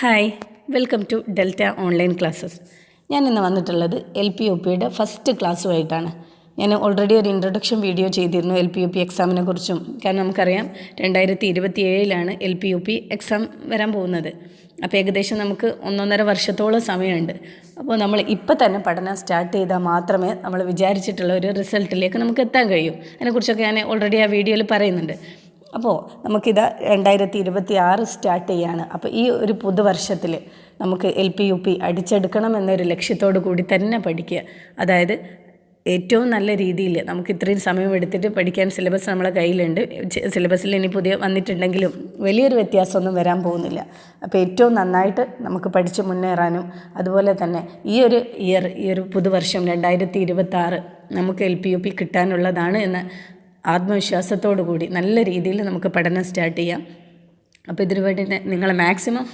Hi welcome to Delta online classes ഞാൻ ഇന്ന് വന്നിട്ടുള്ളത് എൽ പി യു പിയുടെ ഫസ്റ്റ് ക്ലാസ്സുമായിട്ടാണ് ഞാൻ ഓൾറെഡി ഒരു ഇൻട്രൊഡക്ഷൻ വീഡിയോ ചെയ്തിരുന്നു എൽ പി യു പി എക്സാമിനെ കുറിച്ചും. കാരണം നമുക്കറിയാം രണ്ടായിരത്തി ഇരുപത്തി ഏഴിലാണ് L P U P exam വരാൻ പോകുന്നത്. അപ്പോൾ ഏകദേശം നമുക്ക് ഒന്നൊന്നര വർഷത്തോളം സമയമുണ്ട്. അപ്പോൾ നമ്മൾ ഇപ്പോൾ തന്നെ പഠനം സ്റ്റാർട്ട് ചെയ്താൽ മാത്രമേ നമ്മൾ വിചാരിച്ചിട്ടുള്ള ഒരു റിസൾട്ടിലേക്ക് നമുക്ക് എത്താൻ കഴിയൂ. അതിനെക്കുറിച്ചൊക്കെ ഞാൻ ഓൾറെഡി ആ വീഡിയോയിൽ പറയുന്നുണ്ട്. അപ്പോൾ നമുക്കിത് രണ്ടായിരത്തി ഇരുപത്തി ആറ് സ്റ്റാർട്ട് ചെയ്യാണ്. അപ്പോൾ ഈ ഒരു പുതുവർഷത്തിൽ നമുക്ക് എൽ പി യു പി അടിച്ചെടുക്കണം എന്നൊരു ലക്ഷ്യത്തോടു കൂടി തന്നെ പഠിക്കുക. അതായത് ഏറ്റവും നല്ല രീതിയിൽ നമുക്ക് ഇത്രയും സമയം എടുത്തിട്ട് പഠിക്കാൻ സിലബസ് നമ്മളെ കയ്യിലുണ്ട്. സിലബസിൽ ഇനി പുതിയ വന്നിട്ടുണ്ടെങ്കിലും വലിയൊരു വ്യത്യാസമൊന്നും വരാൻ പോകുന്നില്ല. അപ്പോൾ ഏറ്റവും നന്നായിട്ട് നമുക്ക് പഠിച്ച് മുന്നേറാനും അതുപോലെ തന്നെ ഈ ഒരു ഇയർ ഈ ഒരു പുതുവർഷം രണ്ടായിരത്തി ഇരുപത്തി നമുക്ക് എൽ പി യു പി കിട്ടാനുള്ളതാണ് എന്ന് ആത്മവിശ്വാസത്തോടു കൂടി നല്ല രീതിയിൽ നമുക്ക് പഠനം സ്റ്റാർട്ട് ചെയ്യാം. അപ്പോൾ ഇതിനു വേണ്ടി നിങ്ങളെ മാക്സിമം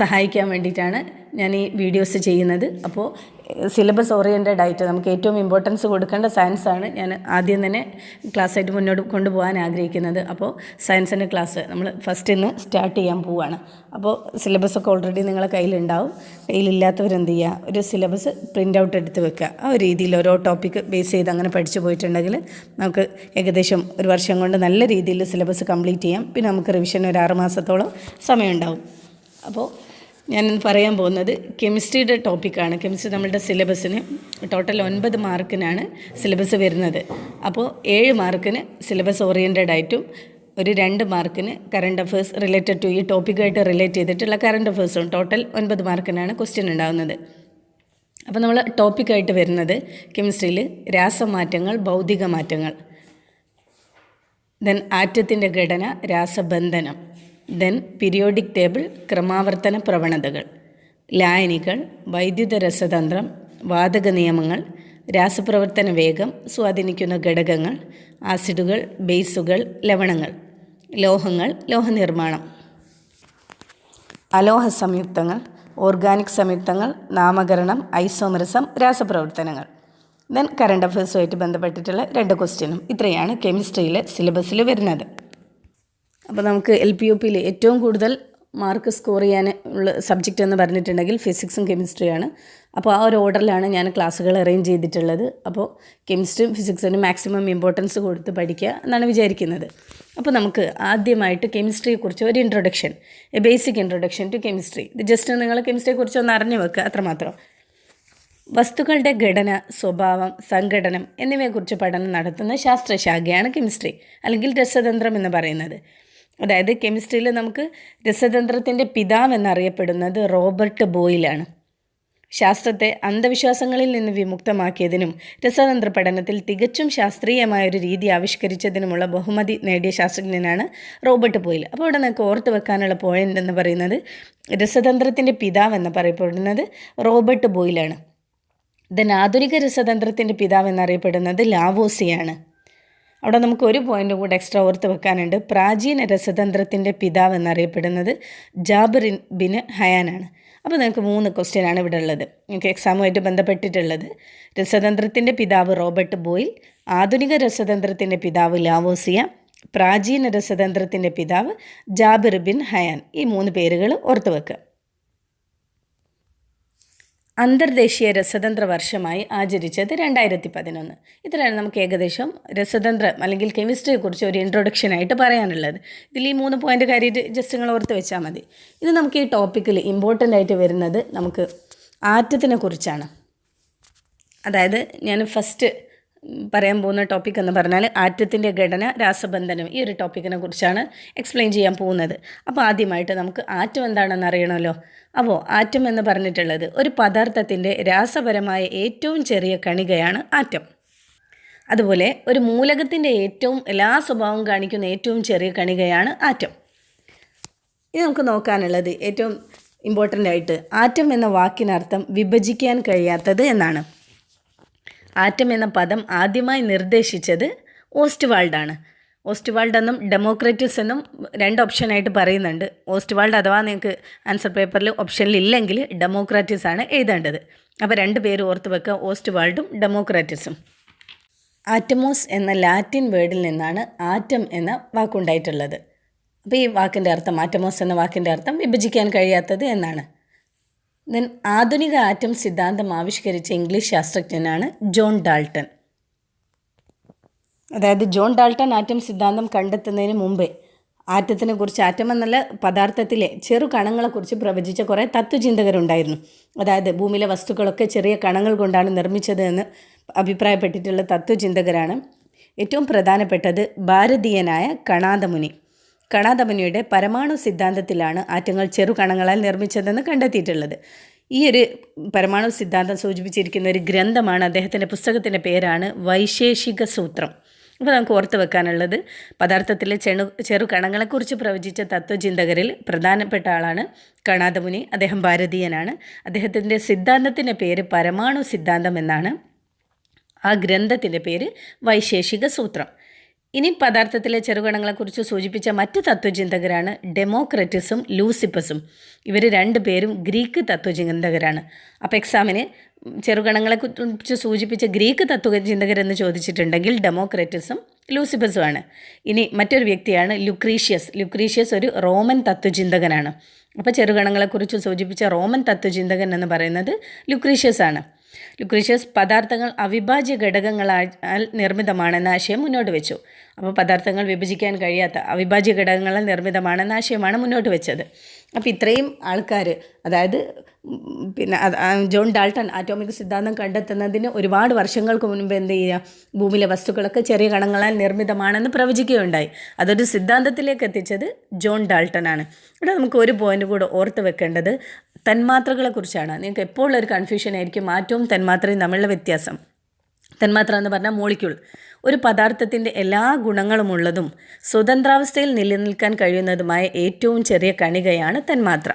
സഹായിക്കാൻ വേണ്ടിയിട്ടാണ് ഞാൻ ഈ വീഡിയോസ് ചെയ്യുന്നത്. അപ്പോൾ സിലബസ് ഓറിയന്റഡ് ആയിട്ട് നമുക്ക് ഏറ്റവും ഇമ്പോർട്ടൻസ് കൊടുക്കേണ്ട സയൻസാണ് ഞാൻ ആദ്യം തന്നെ ക്ലാസ്സായിട്ട് മുന്നോട്ട് കൊണ്ടുപോകാൻ ആഗ്രഹിക്കുന്നത്. അപ്പോൾ സയൻസിന്റെ ക്ലാസ് നമ്മൾ ഫസ്റ്റ് ഇന്ന് സ്റ്റാർട്ട് ചെയ്യാൻ പോവുകയാണ് അപ്പോൾ സിലബസ് ഒക്കെ ഓൾറെഡി നിങ്ങളെ കയ്യിലുണ്ടാവും. കയ്യിലില്ലാത്തവരെന്ത് ചെയ്യുക ഒരു സിലബസ് പ്രിന്റ് ഔട്ട് എടുത്ത് വെക്കുക. ആ ഒരു രീതിയിൽ ഓരോ ടോപ്പിക്ക് ബേസ് ചെയ്ത് അങ്ങനെ പഠിച്ചു പോയിട്ടുണ്ടെങ്കിൽ നമുക്ക് ഏകദേശം ഒരു വർഷം കൊണ്ട് നല്ല രീതിയിൽ സിലബസ് കംപ്ലീറ്റ് ചെയ്യാം. പിന്നെ നമുക്ക് റിവിഷൻ ഒരു ആറ് മാസത്തോളം സമയമുണ്ടാവും. അപ്പോൾ ഞാനിന്ന് പറയാൻ പോകുന്നത് കെമിസ്ട്രിയുടെ ടോപ്പിക്കാണ്. കെമിസ്ട്രി നമ്മളുടെ സിലബസിന് ടോട്ടൽ ഒൻപത് മാർക്കിനാണ് സിലബസ് വരുന്നത്. അപ്പോൾ ഏഴ് മാർക്കിന് സിലബസ് ഓറിയന്റഡ് ആയിട്ടും ഒരു രണ്ട് മാർക്കിന് കറണ്ട് അഫേഴ്സ് റിലേറ്റഡ് ടു ഈ ടോപ്പിക്കായിട്ട് റിലേറ്റ് ചെയ്തിട്ടുള്ള കറണ്ട് അഫേഴ്സും ടോട്ടൽ ഒൻപത് മാർക്കിനാണ് ക്വസ്റ്റ്യൻ ഉണ്ടാകുന്നത് അപ്പോൾ നമ്മൾ ടോപ്പിക്കായിട്ട് വരുന്നത് കെമിസ്ട്രിയിൽ രാസമാറ്റങ്ങൾ ഭൗതിക മാറ്റങ്ങൾ ദെൻ ആറ്റത്തിന്റെ ഘടന രാസബന്ധനം. ദെൻ പീരിയോഡിക് ടേബിൾ ക്രമാവർത്തന പ്രവണതകൾ. ലായനികൾ വൈദ്യുത രസതന്ത്രം വാതക നിയമങ്ങൾ രാസപ്രവർത്തന വേഗം സ്വാധീനിക്കുന്ന ഘടകങ്ങൾ ആസിഡുകൾ ബേസുകൾ ലവണങ്ങൾ. ലോഹങ്ങൾ ലോഹനിർമ്മാണം അലോഹ സംയുക്തങ്ങൾ ഓർഗാനിക് സംയുക്തങ്ങൾ നാമകരണം ഐസോമറിസം രാസപ്രവർത്തനങ്ങൾ. ദെൻ കറണ്ട് അഫയേഴ്സുമായിട്ട് ബന്ധപ്പെട്ടിട്ടുള്ള രണ്ട് ക്വസ്റ്റ്യനും. ഇത്രയാണ് കെമിസ്ട്രിയിലെ സിലബസിൽ വരുന്നത്. അപ്പോൾ നമുക്ക് എൽ പി യു പിയിൽ ഏറ്റവും കൂടുതൽ മാർക്ക് സ്കോർ ചെയ്യാൻ ഉള്ള സബ്ജക്റ്റ് എന്ന് പറഞ്ഞിട്ടുണ്ടെങ്കിൽ ഫിസിക്സും കെമിസ്ട്രിയാണ് അപ്പോൾ ആ ഒരു ഓർഡറിലാണ് ഞാൻ ക്ലാസ്സുകൾ അറേഞ്ച് ചെയ്തിട്ടുള്ളത്. അപ്പോൾ കെമിസ്ട്രിയും ഫിസിക്സിനും മാക്സിമം ഇമ്പോർട്ടൻസ് കൊടുത്ത് പഠിക്കുക എന്നാണ് വിചാരിക്കുന്നത്. അപ്പോൾ നമുക്ക് ആദ്യമായിട്ട് കെമിസ്ട്രിയെക്കുറിച്ച് ഒരു introduction a basic introduction to chemistry ഇത് ജസ്റ്റ് നിങ്ങൾ കെമിസ്ട്രിയെക്കുറിച്ച് ഒന്ന് അറിഞ്ഞു വെക്കുക അത്രമാത്രം. വസ്തുക്കളുടെ ഘടന സ്വഭാവം സംഘടനം എന്നിവയെക്കുറിച്ച് പഠനം നടത്തുന്ന ശാസ്ത്രശാഖയാണ് കെമിസ്ട്രി അല്ലെങ്കിൽ രസതന്ത്രം എന്ന് പറയുന്നത്. അതായത് കെമിസ്ട്രിയിൽ നമുക്ക് രസതന്ത്രത്തിന്റെ പിതാവ് എന്നറിയപ്പെടുന്നത് റോബർട്ട് ബോയിലാണ്. ശാസ്ത്രത്തെ അന്ധവിശ്വാസങ്ങളിൽ നിന്ന് വിമുക്തമാക്കിയതിനും രസതന്ത്ര പഠനത്തിൽ തികച്ചും ശാസ്ത്രീയമായ ഒരു രീതി ആവിഷ്കരിച്ചതിനുമുള്ള ബഹുമതി നേടിയ ശാസ്ത്രജ്ഞനാണ് റോബർട്ട് ബോയിൽ. അപ്പോൾ ഇവിടെ നമുക്ക് ഓർത്ത് വെക്കാനുള്ള പോയിന്റ് എന്ന് പറയുന്നത് രസതന്ത്രത്തിന്റെ പിതാവ് എന്ന് പറയപ്പെടുന്നത് റോബർട്ട് ബോയിലാണ്. ദൻ ആധുനിക രസതന്ത്രത്തിന്റെ പിതാവ് എന്നറിയപ്പെടുന്നത് ലാവോസിയാണ്. അവിടെ നമുക്ക് ഒരു പോയിന്റ് കൂടെ എക്സ്ട്രാ ഓർത്ത് വെക്കാനുണ്ട്. പ്രാചീന രസതന്ത്രത്തിന്റെ പിതാവ് എന്നറിയപ്പെടുന്നത് ജാബിറിൻ ബിൻ ഹയാനാണ് അപ്പോൾ നിങ്ങൾക്ക് മൂന്ന് ക്വസ്റ്റ്യനാണ് ഇവിടെ ഉള്ളത്. നിങ്ങൾക്ക് എക്സാമുമായിട്ട് ബന്ധപ്പെട്ടിട്ടുള്ളത്. രസതന്ത്രത്തിന്റെ പിതാവ് റോബർട്ട് ബോയിൽ ആധുനിക രസതന്ത്രത്തിന്റെ പിതാവ് ലാവോസിയ പ്രാചീന രസതന്ത്രത്തിന്റെ പിതാവ് ജാബിർ ബിൻ ഹയാൻ. ഈ മൂന്ന് പേരുകൾ ഓർത്ത് വെക്കുക അന്തർദേശീയ രസതന്ത്ര വർഷമായി ആചരിച്ചത് രണ്ടായിരത്തി പതിനൊന്ന് ഇത്രയാണ് നമുക്ക് ഏകദേശം രസതന്ത്രം അല്ലെങ്കിൽ കെമിസ്ട്രിയെക്കുറിച്ച് ഒരു ഇൻട്രൊഡക്ഷനായിട്ട് പറയാനുള്ളത്. ഇതിൽ ഈ മൂന്ന് പോയിന്റ് കാര്യമായിട്ട് ജസ്റ്റ് നിങ്ങൾ ഓർത്ത് വെച്ചാൽ മതി. ഇത് നമുക്ക് ഈ ടോപ്പിക്കിൽ ഇമ്പോർട്ടന്റ് ആയിട്ട് വരുന്നത് നമുക്ക് ആറ്റത്തിനെ കുറിച്ചാണ്. അതായത് ഞാൻ ഫസ്റ്റ് പറയാൻ പോകുന്ന ടോപ്പിക് എന്ന് പറഞ്ഞാൽ ആറ്റത്തിന്റെ ഘടന രാസബന്ധനം ഈ ഒരു ടോപ്പിക്കിനെ കുറിച്ചാണ് എക്സ്പ്ലെയിൻ ചെയ്യാൻ പോകുന്നത്. അപ്പോൾ ആദ്യമായിട്ട് നമുക്ക് ആറ്റം എന്താണെന്ന് അറിയണമല്ലോ. അപ്പോൾ ആറ്റം എന്ന് പറഞ്ഞിട്ടുള്ളത് ഒരു പദാർത്ഥത്തിന്റെ രാസപരമായ ഏറ്റവും ചെറിയ കണികയാണ് ആറ്റം. അതുപോലെ ഒരു മൂലകത്തിന്റെ ഏറ്റവും എല്ലാ സ്വഭാവവും കാണിക്കുന്ന ഏറ്റവും ചെറിയ കണികയാണ് ആറ്റം. ഇനി നമുക്ക് നോക്കാനുള്ളത് ഏറ്റവും ഇമ്പോർട്ടന്റ് ആയിട്ട് ആറ്റം എന്ന വാക്കിനർത്ഥം വിഭജിക്കാൻ കഴിയാത്തത് എന്നാണ്. ആറ്റം എന്ന പദം ആദ്യമായി നിർദ്ദേശിച്ചത് ഓസ്റ്റ്വാൾഡാണ്. ഓസ്റ്റ്വാൾഡ് എന്നും ഡെമോക്രറ്റിസ് എന്നും രണ്ട് ഓപ്ഷനായിട്ട് പറയുന്നുണ്ട്. ഓസ്റ്റ്വാൾഡ് അഥവാ നിങ്ങൾക്ക് ആൻസർ പേപ്പറിൽ ഓപ്ഷനിൽ ഇല്ലെങ്കിൽ ഡെമോക്രാറ്റിസ് ആണ് എഴുതേണ്ടത്. അപ്പോൾ രണ്ട് പേര് ഓർത്ത് വെക്കുക ഓസ്റ്റ്വാൾഡും ഡെമോക്രാറ്റിസും. ആറ്റമോസ് എന്ന ലാറ്റിൻ വേർഡിൽ നിന്നാണ് ആറ്റം എന്ന വാക്കുണ്ടായിട്ടുള്ളത്. അപ്പോൾ ഈ വാക്കിന്റെ അർത്ഥം ആറ്റമോസ് എന്ന വാക്കിന്റെ അർത്ഥം വിഭജിക്കാൻ കഴിയാത്തത് എന്നാണ്. ദെൻ ആധുനിക ആറ്റം സിദ്ധാന്തം ആവിഷ്കരിച്ച ഇംഗ്ലീഷ് ശാസ്ത്രജ്ഞനാണ് ജോൺ ഡാൾട്ടൺ. അതായത് ജോൺ ഡാൾട്ടൺ ആറ്റം സിദ്ധാന്തം കണ്ടെത്തുന്നതിന് മുമ്പേ ആറ്റത്തിനെ കുറിച്ച് ആറ്റം എന്നുള്ള പദാർത്ഥത്തിലെ ചെറു കണങ്ങളെക്കുറിച്ച് പ്രവചിച്ച കുറേ തത്വചിന്തകരുണ്ടായിരുന്നു അതായത് ഭൂമിയിലെ വസ്തുക്കളൊക്കെ ചെറിയ കണങ്ങൾ കൊണ്ടാണ് നിർമ്മിച്ചത് എന്ന് അഭിപ്രായപ്പെട്ടിട്ടുള്ള തത്വചിന്തകരാണ് ഏറ്റവും പ്രധാനപ്പെട്ടത് ഭാരതീയനായ കണാദമുനി. കണാദമുനിയുടെ പരമാണു സിദ്ധാന്തത്തിലാണ് ആറ്റങ്ങൾ ചെറു കണങ്ങളാൽ നിർമ്മിച്ചതെന്ന് കണ്ടെത്തിയിട്ടുള്ളത്. ഈ ഒരു പരമാണു സിദ്ധാന്തം സൂചിപ്പിച്ചിരിക്കുന്ന ഒരു ഗ്രന്ഥമാണ് അദ്ദേഹത്തിന്റെ പുസ്തകത്തിന്റെ പേരാണ് വൈശേഷിക സൂത്രം. അപ്പോൾ നമുക്ക് ഓർത്ത് വെക്കാനുള്ളത് പദാർത്ഥത്തിലെ ചെണു ചെറു കണങ്ങളെക്കുറിച്ച് പ്രവചിച്ച തത്വചിന്തകരിൽ പ്രധാനപ്പെട്ട ആളാണ് കണാദമുനി അദ്ദേഹം ഭാരതീയനാണ്. അദ്ദേഹത്തിന്റെ സിദ്ധാന്തത്തിന്റെ പേര് പരമാണു സിദ്ധാന്തം എന്നാണ്. ആ ഗ്രന്ഥത്തിന്റെ പേര് വൈശേഷിക സൂത്രം. ഇനി പദാർത്ഥത്തിലെ ചെറുകണങ്ങളെക്കുറിച്ച് സൂചിപ്പിച്ച മറ്റ് തത്വചിന്തകരാണ് ഡെമോക്രറ്റിസും ലൂസിപ്പസും. ഇവർ രണ്ട് പേരും ഗ്രീക്ക് തത്വചിന്തകരാണ്. അപ്പോൾ എക്സാമിന് ചെറുകണങ്ങളെക്കുറിച്ച് സൂചിപ്പിച്ച ഗ്രീക്ക് തത്വചിന്തകരെന്ന് ചോദിച്ചിട്ടുണ്ടെങ്കിൽ ഡെമോക്രറ്റിസും ലൂസിപ്പസുമാണ്. ഇനി മറ്റൊരു വ്യക്തിയാണ് ലുക്രീഷ്യസ്. ലുക്രീഷ്യസ് ഒരു റോമൻ തത്വചിന്തകനാണ്. അപ്പോൾ ചെറുകണങ്ങളെക്കുറിച്ച് സൂചിപ്പിച്ച റോമൻ തത്വചിന്തകൻ എന്ന് പറയുന്നത് ലുക്രീഷ്യസ് ആണ്. ലുക്രീഷ്യസ് പദാർത്ഥങ്ങൾ അവിഭാജ്യ ഘടകങ്ങളാൽ നിർമ്മിതമാണെന്ന ആശയം മുന്നോട്ട് വെച്ചു. അപ്പോൾ പദാർത്ഥങ്ങൾ വിഭജിക്കാൻ കഴിയാത്ത അവിഭാജ്യ ഘടകങ്ങളാൽ നിർമ്മിതമാണെന്ന ആശയമാണ് മുന്നോട്ട് വെച്ചത്. അപ്പോൾ ഇത്രയും ആൾക്കാർ അതായത് പിന്നെ ജോൺ ഡാൾട്ടൺ ആറ്റോമിക് സിദ്ധാന്തം കണ്ടെത്തുന്നതിന് ഒരുപാട് വർഷങ്ങൾക്ക് മുൻപ് എന്ത് ചെയ്യുക ഭൂമിയിലെ വസ്തുക്കളൊക്കെ ചെറിയ കണങ്ങളാൽ നിർമ്മിതമാണെന്ന് പ്രവചിക്കുകയുണ്ടായി. അതൊരു സിദ്ധാന്തത്തിലേക്ക് എത്തിച്ചത് ജോൺ ഡാൾട്ടൺ ആണ്. ഇവിടെ നമുക്ക് ഒരു പോയിന്റ് കൂടെ ഓർത്ത് വെക്കേണ്ടത് തന്മാത്രകളെക്കുറിച്ചാണ് നിങ്ങൾക്ക് എപ്പോഴും ഒരു കൺഫ്യൂഷൻ ആയിരിക്കും ആറ്റവും തന്മാത്രയും തമ്മിലുള്ള വ്യത്യാസം. തന്മാത്ര എന്ന് പറഞ്ഞാൽ മോളിക്യൂൾ ഒരു പദാർത്ഥത്തിന്റെ എല്ലാ ഗുണങ്ങളുമുള്ളതും സ്വതന്ത്രാവസ്ഥയിൽ നിലനിൽക്കാൻ കഴിയുന്നതുമായ ഏറ്റവും ചെറിയ കണികയാണ് തന്മാത്ര.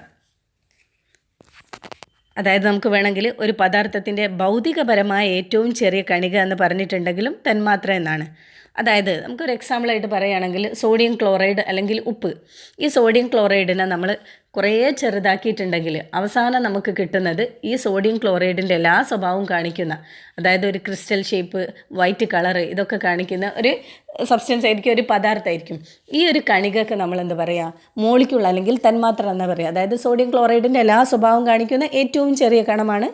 അതായത് നമുക്ക് വേണമെങ്കിൽ ഒരു പദാർത്ഥത്തിന്റെ ഭൗതികപരമായ ഏറ്റവും ചെറിയ കണിക എന്ന് പറഞ്ഞിട്ടുണ്ടെങ്കിലും തന്മാത്ര എന്നാണ്. അതായത് നമുക്കൊരു എക്സാമ്പിളായിട്ട് പറയുകയാണെങ്കിൽ സോഡിയം ക്ലോറൈഡ് അല്ലെങ്കിൽ ഉപ്പ്. ഈ സോഡിയം ക്ലോറൈഡിനെ നമ്മൾ കുറേ ചെറുതാക്കിയിട്ടുണ്ടെങ്കിൽ അവസാനം നമുക്ക് കിട്ടുന്നത് ഈ സോഡിയം ക്ലോറൈഡിന്റെ എല്ലാ സ്വഭാവവും കാണിക്കുന്ന അതായത് ഒരു ക്രിസ്റ്റൽ ഷേപ്പ് വൈറ്റ് കളറ് ഇതൊക്കെ കാണിക്കുന്ന ഒരു സബ്സ്റ്റൻസ് ആയിരിക്കും ഒരു പദാർത്ഥമായിരിക്കും. ഈ ഒരു കണികക്ക് നമ്മൾ എന്താ പറയുക മോളിക്കുള്ള അല്ലെങ്കിൽ തന്മാത്ര എന്ന് പറയുക അതായത് സോഡിയം ക്ലോറൈഡിന്റെ എല്ലാ സ്വഭാവവും കാണിക്കുന്ന ഏറ്റവും ചെറിയ കണമാണ്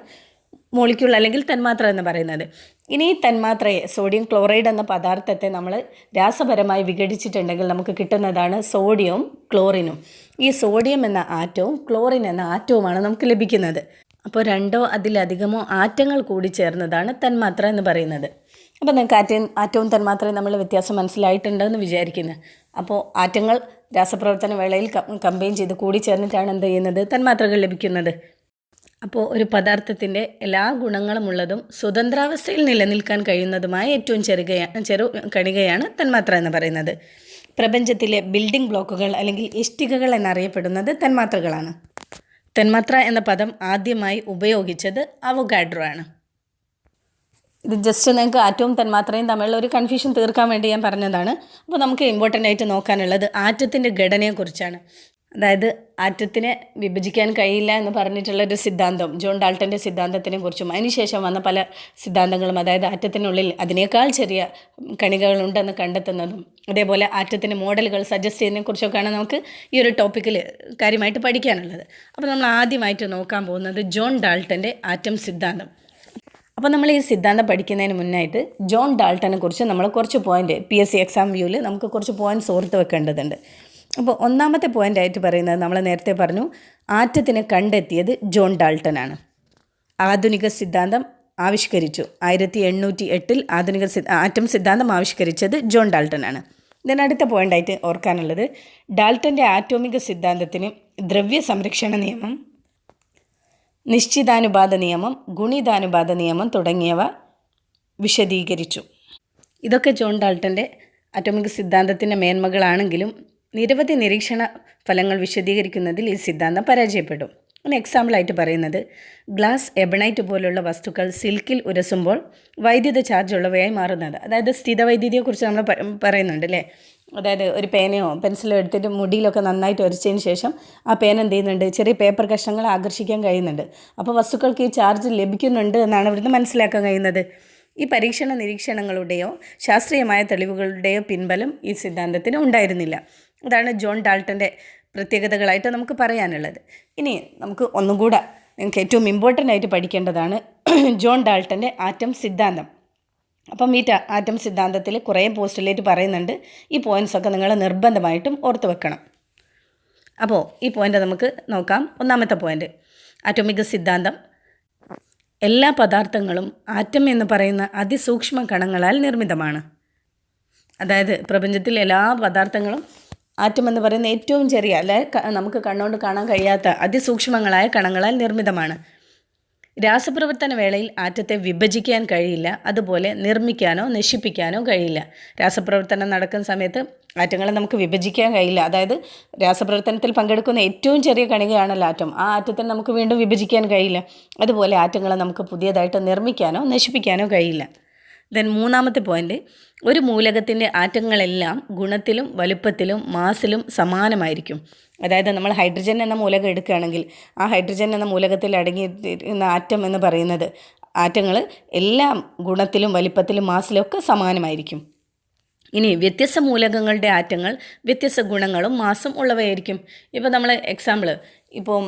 മോളിക്യൂൾ അല്ലെങ്കിൽ തന്മാത്ര എന്ന് പറയുന്നത്. ഇനി ഈ തന്മാത്രയെ സോഡിയം ക്ലോറൈഡ് എന്ന പദാർത്ഥത്തെ നമ്മൾ രാസപരമായി വിഘടിച്ചിട്ടുണ്ടെങ്കിൽ നമുക്ക് കിട്ടുന്നതാണ് സോഡിയവും ക്ലോറിനും ഈ സോഡിയം എന്ന ആറ്റവും ക്ലോറിൻ എന്ന ആറ്റവുമാണ് നമുക്ക് ലഭിക്കുന്നത്. അപ്പോൾ രണ്ടോ അതിലധികമോ ആറ്റങ്ങൾ കൂടി ചേർന്നതാണ് തന്മാത്ര എന്ന് പറയുന്നത്. അപ്പോൾ നിങ്ങൾക്ക് ആറ്റം ആറ്റവും തന്മാത്രയും നമ്മൾ വ്യത്യാസം മനസ്സിലായിട്ടുണ്ടെന്ന് വിചാരിക്കുന്നു. അപ്പോൾ ആറ്റങ്ങൾ രാസപ്രവർത്തന വേളയിൽ കമ്പൈൻ ചെയ്ത് കൂടി ചേർന്നിട്ടാണ് എന്ത് ചെയ്യുന്നത്? തന്മാത്രകൾ ലഭിക്കുന്നത്. അപ്പോൾ ഒരു പദാർത്ഥത്തിന്റെ എല്ലാ ഗുണങ്ങളുമുള്ളതും സ്വതന്ത്രാവസ്ഥയിൽ നിലനിൽക്കാൻ കഴിയുന്നതുമായ ഏറ്റവും ചെറുകയ ചെറു കണികയാണ് തന്മാത്ര എന്ന് പറയുന്നത്. പ്രപഞ്ചത്തിലെ ബിൽഡിംഗ് ബ്ലോക്കുകൾ അല്ലെങ്കിൽ ഇഷ്ടികകൾ എന്നറിയപ്പെടുന്നത് തന്മാത്രകളാണ്. തന്മാത്ര എന്ന പദം ആദ്യമായി ഉപയോഗിച്ചത് അവഗാഡ്രോ ആണ്. ഇത് ജസ്റ്റ് നിങ്ങൾക്ക് ആറ്റവും തന്മാത്രയും തമ്മിലുള്ള ഒരു കൺഫ്യൂഷൻ തീർക്കാൻ വേണ്ടി ഞാൻ പറഞ്ഞതാണ്. അപ്പോൾ നമുക്ക് ഇമ്പോർട്ടന്റ് ആയിട്ട് നോക്കാനുള്ളത് ആറ്റത്തിന്റെ ഘടനയെക്കുറിച്ചാണ്. അതായത് ആറ്റത്തിനെ വിഭജിക്കാൻ കഴിയില്ല എന്ന് പറഞ്ഞിട്ടുള്ള ഒരു സിദ്ധാന്തം ജോൺ ഡാൾട്ടന്റെ സിദ്ധാന്തത്തിനെ കുറിച്ചും അതിനുശേഷം വന്ന പല സിദ്ധാന്തങ്ങളും അതായത് ആറ്റത്തിനുള്ളിൽ അതിനേക്കാൾ ചെറിയ കണികകളുണ്ടെന്ന് കണ്ടെത്തുന്നതും അതേപോലെ ആറ്റത്തിന്റെ മോഡലുകൾ സജസ്റ്റ് ചെയ്യുന്നതിനെ കുറിച്ചൊക്കെയാണ് നമുക്ക് ഈ ഒരു ടോപ്പിക്കിൽ കാര്യമായിട്ട് പഠിക്കാനുള്ളത്. അപ്പോൾ നമ്മൾ ആദ്യമായിട്ട് നോക്കാൻ പോകുന്നത് ജോൺ ഡാൾട്ടന്റെ ആറ്റം സിദ്ധാന്തം. അപ്പോൾ നമ്മൾ ഈ സിദ്ധാന്തം പഠിക്കുന്നതിന് മുന്നായിട്ട് ജോൺ ഡാൾട്ടനെ കുറിച്ച് നമ്മൾ കുറച്ച് point P S C exam വ്യൂവിൽ നമുക്ക് കുറച്ച് പോയിന്റ്സ് ഓർത്ത് വെക്കേണ്ടതുണ്ട്. അപ്പോൾ ഒന്നാമത്തെ പോയിന്റായിട്ട് പറയുന്നത് നമ്മൾ നേരത്തെ പറഞ്ഞു ആറ്റത്തിനെ കണ്ടെത്തിയത് ജോൺ ഡാൾട്ടനാണ് ആധുനിക സിദ്ധാന്തം ആവിഷ്കരിച്ചു. ആയിരത്തി എണ്ണൂറ്റി എട്ടിൽ ആധുനിക ആറ്റം സിദ്ധാന്തം ആവിഷ്കരിച്ചത് ജോൺ ഡാൾട്ടനാണ് ഇതിന് അടുത്ത പോയിന്റായിട്ട് ഓർക്കാനുള്ളത് ഡാൾട്ടന്റെ ആറ്റോമിക സിദ്ധാന്തത്തിന് ദ്രവ്യ സംരക്ഷണ നിയമം നിശ്ചിതാനുപാത നിയമം ഗുണിതാനുപാത നിയമം തുടങ്ങിയവ വിശദീകരിച്ചു. ഇതൊക്കെ ജോൺ ഡാൾട്ടന്റെ അറ്റോമിക് സിദ്ധാന്തത്തിന്റെ മേന്മകളാണെങ്കിലും നിരവധി നിരീക്ഷണ ഫലങ്ങൾ വിശദീകരിക്കുന്നതിൽ ഈ സിദ്ധാന്തം പരാജയപ്പെടും. ഒരു എക്സാമ്പിളായിട്ട് പറയുന്നത് ഗ്ലാസ് എബണൈറ്റ് പോലുള്ള വസ്തുക്കൾ സിൽക്കിൽ ഉരസുമ്പോൾ വൈദ്യുത ചാർജ് ഉള്ളവയായി മാറുന്നത് അതായത് സ്ഥിതവൈദ്യുതിയെക്കുറിച്ച് നമ്മൾ പറയുന്നുണ്ട് അല്ലേ? അതായത് ഒരു പേനയോ പെൻസിലോ എടുത്തിട്ട് മുടിയിലൊക്കെ നന്നായിട്ട് ഉരച്ചതിന് ശേഷം ആ പേന എന്ത് ചെയ്യുന്നുണ്ട്? ചെറിയ പേപ്പർ കഷ്ണങ്ങൾ ആകർഷിക്കാൻ കഴിയുന്നുണ്ട്. അപ്പോൾ വസ്തുക്കൾക്ക് ഈ ചാർജ് ലഭിക്കുന്നുണ്ട് എന്നാണ് ഇവിടുന്ന് മനസ്സിലാക്കാൻ കഴിയുന്നത്. ഈ പരീക്ഷണ നിരീക്ഷണങ്ങളുടെയോ ശാസ്ത്രീയമായ തെളിവുകളുടെയോ പിൻബലം ഈ സിദ്ധാന്തത്തിന് ഉണ്ടായിരുന്നില്ല. അതാണ് ജോൺ ഡാൾട്ടന്റെ പ്രത്യേകതകളായിട്ട് നമുക്ക് പറയാനുള്ളത്. ഇനി നമുക്ക് ഒന്നും കൂടെ നിങ്ങൾക്ക് ഏറ്റവും ഇമ്പോർട്ടന്റ് ആയിട്ട് പഠിക്കേണ്ടതാണ് ജോൺ ഡാൾട്ടന്റെ ആറ്റം സിദ്ധാന്തം. അപ്പം ഈ ആറ്റം സിദ്ധാന്തത്തിൽ കുറേ പോസ്റ്റിലേറ്റ് പറയുന്നുണ്ട്. ഈ പോയിൻസൊക്കെ നിങ്ങൾ നിർബന്ധമായിട്ടും ഓർത്ത് വെക്കണം. അപ്പോൾ ഈ പോയിന്റ് നമുക്ക് നോക്കാം. ഒന്നാമത്തെ പോയിന്റ് ആറ്റോമിക് സിദ്ധാന്തം. എല്ലാ പദാർത്ഥങ്ങളും ആറ്റം എന്ന് പറയുന്ന അതിസൂക്ഷ്മ കണങ്ങളാൽ നിർമ്മിതമാണ്. അതായത് പ്രപഞ്ചത്തിലെ എല്ലാ പദാർത്ഥങ്ങളും ആറ്റം എന്ന് പറയുന്ന ഏറ്റവും ചെറിയ അല്ലെ നമുക്ക് കണ്ണുകൊണ്ട് കാണാൻ കഴിയാത്ത അതിസൂക്ഷ്മങ്ങളായ കണങ്ങളാൽ നിർമ്മിതമാണ്. രാസപ്രവർത്തന വേളയിൽ ആറ്റത്തെ വിഭജിക്കാൻ കഴിയില്ല. അതുപോലെ നിർമ്മിക്കാനോ നശിപ്പിക്കാനോ കഴിയില്ല. രാസപ്രവർത്തനം നടക്കുന്ന സമയത്ത് ആറ്റങ്ങളെ നമുക്ക് വിഭജിക്കാൻ കഴിയില്ല. അതായത് രാസപ്രവർത്തനത്തിൽ പങ്കെടുക്കുന്ന ഏറ്റവും ചെറിയ കണികയാണല്ലോ ആറ്റം. ആ ആറ്റത്തെ നമുക്ക് വീണ്ടും വിഭജിക്കാൻ കഴിയില്ല. അതുപോലെ ആറ്റങ്ങളെ നമുക്ക് പുതിയതായിട്ട് നിർമ്മിക്കാനോ നശിപ്പിക്കാനോ കഴിയില്ല. ദെൻ മൂന്നാമത്തെ പോയിന്റ് ഒരു മൂലകത്തിന്റെ ആറ്റങ്ങളെല്ലാം ഗുണത്തിലും വലുപ്പത്തിലും മാസിലും സമാനമായിരിക്കും. അതായത് നമ്മൾ ഹൈഡ്രജൻ എന്ന മൂലകം എടുക്കുകയാണെങ്കിൽ ആ ഹൈഡ്രജൻ എന്ന മൂലകത്തിൽ അടങ്ങിയിരിക്കുന്ന ആറ്റം എന്ന് പറയുന്നത് ആറ്റങ്ങൾ എല്ലാം ഗുണത്തിലും വലിപ്പത്തിലും മാസിലും സമാനമായിരിക്കും. ഇനി വ്യത്യസ്ത മൂലകങ്ങളുടെ ആറ്റങ്ങൾ വ്യത്യസ്ത ഗുണങ്ങളും മാസും ഉള്ളവയായിരിക്കും. ഇപ്പോൾ നമ്മൾ എക്സാമ്പിൾ ഇപ്പോൾ ഉം,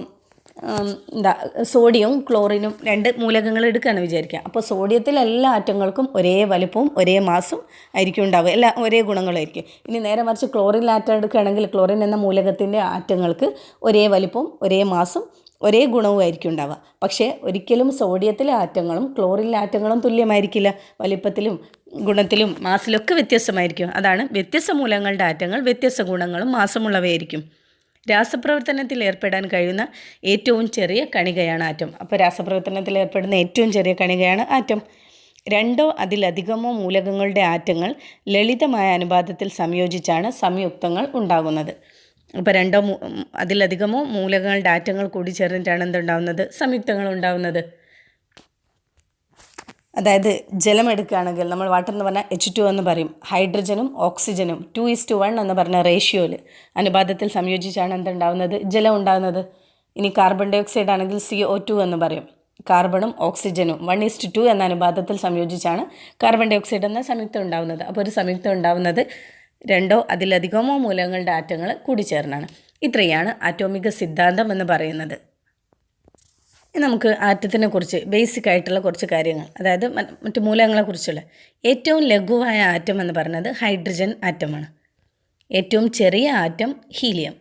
എന്താ സോഡിയവും ക്ലോറിനും രണ്ട് മൂലകങ്ങൾ എടുക്കുകയാണ് വിചാരിക്കുക അപ്പോൾ സോഡിയത്തിൽ എല്ലാ ആറ്റങ്ങൾക്കും ഒരേ വലുപ്പവും ഒരേ മാസും ആയിരിക്കും ഉണ്ടാവുക. എല്ലാ ഒരേ ഗുണങ്ങളായിരിക്കും. ഇനി നേരെ മറിച്ച് ക്ലോറിൻ ആറ്റം എടുക്കുകയാണെങ്കിൽ ക്ലോറിൻ എന്ന മൂലകത്തിന്റെ ആറ്റങ്ങൾക്ക് ഒരേ വലുപ്പവും ഒരേ മാസും ഒരേ ഗുണവും ആയിരിക്കും ഉണ്ടാവുക. പക്ഷേ ഒരിക്കലും സോഡിയത്തിലെ ആറ്റങ്ങളും ക്ലോറിനിലെ ആറ്റങ്ങളും തുല്യമായിരിക്കില്ല. വലിപ്പത്തിലും ഗുണത്തിലും മാസിലൊക്കെ വ്യത്യസ്തമായിരിക്കും. അതാണ് വ്യത്യസ്ത മൂലങ്ങളുടെ ആറ്റങ്ങൾ വ്യത്യസ്ത ഗുണങ്ങളും മാസമുള്ളവയായിരിക്കും. രാസപ്രവർത്തനത്തിൽ ഏർപ്പെടാൻ കഴിയുന്ന ഏറ്റവും ചെറിയ കണികയാണ് ആറ്റം. അപ്പോൾ രാസപ്രവർത്തനത്തിൽ ഏർപ്പെടുന്ന ഏറ്റവും ചെറിയ കണികയാണ് ആറ്റം. രണ്ടോ അതിലധികമോ മൂലകങ്ങളുടെ ആറ്റങ്ങൾ ലളിതമായ അനുപാതത്തിൽ സംയോജിച്ചാണ് സംയുക്തങ്ങൾ ഉണ്ടാകുന്നത്. അപ്പോൾ രണ്ടോ അതിലധികമോ മൂലകങ്ങളുടെ ആറ്റങ്ങൾ കൂടി ചേർന്നിട്ടാണ് എന്തുണ്ടാവുന്നത്? സംയുക്തങ്ങൾ ഉണ്ടാവുന്നത്. അതായത് ജലം എടുക്കുകയാണെങ്കിൽ നമ്മൾ വാട്ടർ എന്ന് പറഞ്ഞാൽ എച്ച് ടു എന്ന് പറയും. ഹൈഡ്രജനും ഓക്സിജനും ടു ഈസ് ടു വൺ എന്ന് പറഞ്ഞ റേഷ്യോയിൽ അനുപാതത്തിൽ സംയോജിച്ചാണ് എന്തുണ്ടാവുന്നത്? ജലം ഉണ്ടാകുന്നത് ഇനി കാർബൺ ഡൈ ഓക്സൈഡ് ആണെങ്കിൽ സി ഒ ടു എന്ന് പറയും. കാർബണും ഓക്സിജനും വൺ ഈസ്റ്റ് ടു എന്ന അനുപാതത്തിൽ സംയോജിച്ചാണ് കാർബൺ ഡൈ ഓക്സൈഡ് എന്ന സംയുക്തം ഉണ്ടാകുന്നത് അപ്പോൾ ഒരു സംയുക്തം ഉണ്ടാകുന്നത് രണ്ടോ അതിലധികമോ മൂലകങ്ങളുടെ ആറ്റങ്ങൾ കൂടിച്ചേർന്നാണ്. ഇത്രയാണ് ആറ്റോമിക സിദ്ധാന്തം എന്ന് പറയുന്നത്. ഇനി നമുക്ക് ആറ്റത്തിനെ കുറിച്ച് ബേസിക് ആയിട്ടുള്ള കുറച്ച് കാര്യങ്ങൾ. അതായത് മറ്റ് മൂലകങ്ങളെക്കുറിച്ചുള്ള ഏറ്റവും ലഘുവായ ആറ്റം എന്ന് പറയുന്നത് ഹൈഡ്രജൻ ആറ്റമാണ്. ഏറ്റവും ചെറിയ ആറ്റം ഹീലിയം.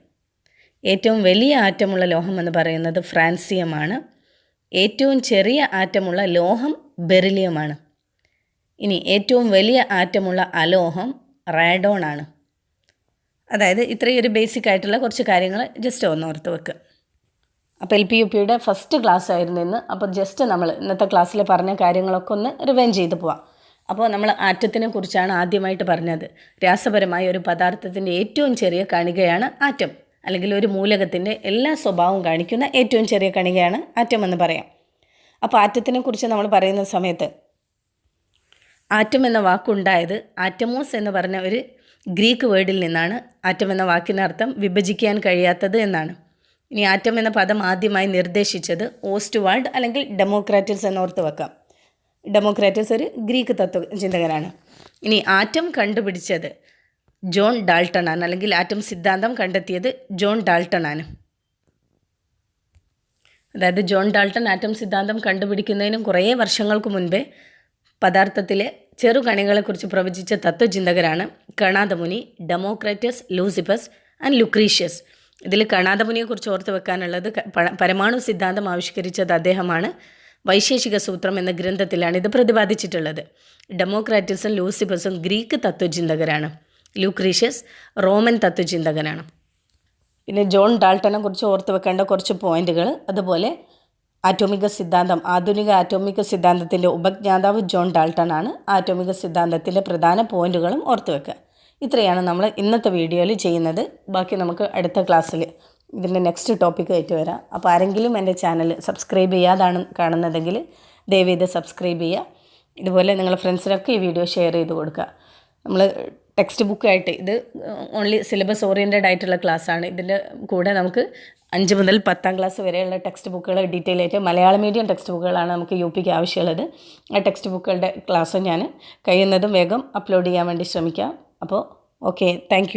ഏറ്റവും വലിയ ആറ്റമുള്ള ലോഹം എന്ന് പറയുന്നത് ഫ്രാൻസിയമാണ്. ഏറ്റവും ചെറിയ ആറ്റമുള്ള ലോഹം ബെറിലിയമാണ്. ഇനി ഏറ്റവും വലിയ ആറ്റമുള്ള അലോഹം റാഡോൺ ആണ്. അതായത് ഇത്രയും ഒരു ബേസിക് ആയിട്ടുള്ള കുറച്ച് കാര്യങ്ങൾ ജസ്റ്റ് ഒന്ന് ഓർത്ത് വെക്കുക അപ്പോൾ എൽ പി യു പിയുടെ ഫസ്റ്റ് ക്ലാസ് ആയിരുന്നു ഇന്ന്. അപ്പോൾ ജസ്റ്റ് നമ്മൾ ഇന്നത്തെ ക്ലാസ്സിൽ പറഞ്ഞ കാര്യങ്ങളൊക്കെ ഒന്ന് റിവൈൻഡ് ചെയ്ത് പോവാം. അപ്പോൾ നമ്മൾ ആറ്റത്തിനെ കുറിച്ചാണ് ആദ്യമായിട്ട് പറഞ്ഞത്. രാസപരമായ ഒരു പദാർത്ഥത്തിന്റെ ഏറ്റവും ചെറിയ കണികയാണ് ആറ്റം. അല്ലെങ്കിൽ ഒരു മൂലകത്തിന്റെ എല്ലാ സ്വഭാവവും കാണിക്കുന്ന ഏറ്റവും ചെറിയ കണികയാണ് ആറ്റം എന്ന് പറയാം. അപ്പോൾ ആറ്റത്തിനെ കുറിച്ച് നമ്മൾ പറയുന്ന സമയത്ത് ആറ്റം എന്ന വാക്കുണ്ടായത് ആറ്റമോസ് എന്ന് പറഞ്ഞ ഒരു ഗ്രീക്ക് വേർഡിൽ നിന്നാണ്. ആറ്റം എന്ന വാക്കിനർത്ഥം വിഭജിക്കാൻ കഴിയാത്തത് എന്നാണ്. ഇനി ആറ്റം എന്ന പദം ആദ്യമായി നിർദ്ദേശിച്ചത് ഓസ്റ്റ്വാൾഡ് അല്ലെങ്കിൽ ഡെമോക്രാറ്റിസ് എന്നോർത്ത് വെക്കാം. ഡെമോക്രാറ്റിസ് ഒരു ഗ്രീക്ക് തത്വ ചിന്തകനാണ്. ഇനി ആറ്റം കണ്ടുപിടിച്ചത് ജോൺ ഡാൾട്ടൺ ആണ്. അല്ലെങ്കിൽ ആറ്റം സിദ്ധാന്തം കണ്ടെത്തിയത് ജോൺ ഡാൾട്ടൺ ആണ്. അതായത് ജോൺ ഡാൾട്ടൺ ആറ്റം സിദ്ധാന്തം കണ്ടുപിടിക്കുന്നതിനും കുറേ വർഷങ്ങൾക്ക് മുൻപേ പദാർത്ഥത്തിലെ ചെറുകണികളെക്കുറിച്ച് പ്രവചിച്ച തത്വചിന്തകരാണ് കണാദമുനി ഡെമോക്രാറ്റസ് ലൂസിപ്പസ് ആൻഡ് ലുക്രീഷ്യസ്. ഇതിൽ കണാദമുനിയെക്കുറിച്ച് ഓർത്ത് വെക്കാനുള്ളത് പരമാണു സിദ്ധാന്തം ആവിഷ്കരിച്ചത് അദ്ദേഹമാണ്. വൈശേഷിക സൂത്രം എന്ന ഗ്രന്ഥത്തിലാണ് ഇത് പ്രതിപാദിച്ചിട്ടുള്ളത്. ഡെമോക്രാറ്റിസും ലൂസിബസും ഗ്രീക്ക് തത്വചിന്തകരാണ്. ലൂക്രീഷ്യസ് റോമൻ തത്വചിന്തകനാണ്. പിന്നെ ജോൺ ഡാൾട്ടനെ കുറിച്ച് ഓർത്ത് വെക്കേണ്ട കുറച്ച് പോയിന്റുകൾ. അതുപോലെ ആറ്റോമിക സിദ്ധാന്തം ആധുനിക ആറ്റോമിക സിദ്ധാന്തത്തിന്റെ ഉപജ്ഞാതാവ് ജോൺ ഡാൾട്ടൺ ആണ് ആറ്റോമിക സിദ്ധാന്തത്തിലെ പ്രധാന പോയിന്റുകളും ഓർത്ത് വെക്കുക. ഇത്രയാണ് നമ്മൾ ഇന്നത്തെ വീഡിയോയിൽ ചെയ്യുന്നത്. ബാക്കി നമുക്ക് അടുത്ത ക്ലാസ്സിൽ ഇതിന്റെ നെക്സ്റ്റ് ടോപ്പിക്ക് ആയിട്ട് വരാം. അപ്പോൾ ആരെങ്കിലും എന്റെ ചാനൽ സബ്സ്ക്രൈബ് ചെയ്യാതാണ് കാണുന്നതെങ്കിൽ ദയവേത് സബ്സ്ക്രൈബ് ചെയ്യുക. ഇതുപോലെ നിങ്ങളുടെ ഫ്രണ്ട്സിനൊക്കെ ഈ വീഡിയോ ഷെയർ ചെയ്ത് കൊടുക്കുക. നമ്മൾ ടെക്സ്റ്റ് ബുക്കായിട്ട് ഇത് ഓൺലി സിലബസ് ഓറിയന്റഡ് ആയിട്ടുള്ള ക്ലാസ്സാണ് ഇതിന്റെ കൂടെ നമുക്ക് അഞ്ച് മുതൽ പത്താം ക്ലാസ് വരെയുള്ള ടെക്സ്റ്റ് ബുക്കുകൾ ഡീറ്റെയിൽ ആയിട്ട് മലയാളം മീഡിയം ടെക്സ്റ്റ് ബുക്കുകളാണ് നമുക്ക് യു പിക്ക് ആവശ്യമുള്ളത്. ആ ടെക്സ്റ്റ് ബുക്കുകളുടെ ക്ലാസ് ഞാൻ കഴിയുന്നതും വേഗം അപ്ലോഡ് ചെയ്യാൻ വേണ്ടി ശ്രമിക്കാം. അപ്പോൾ ഓക്കെ താങ്ക്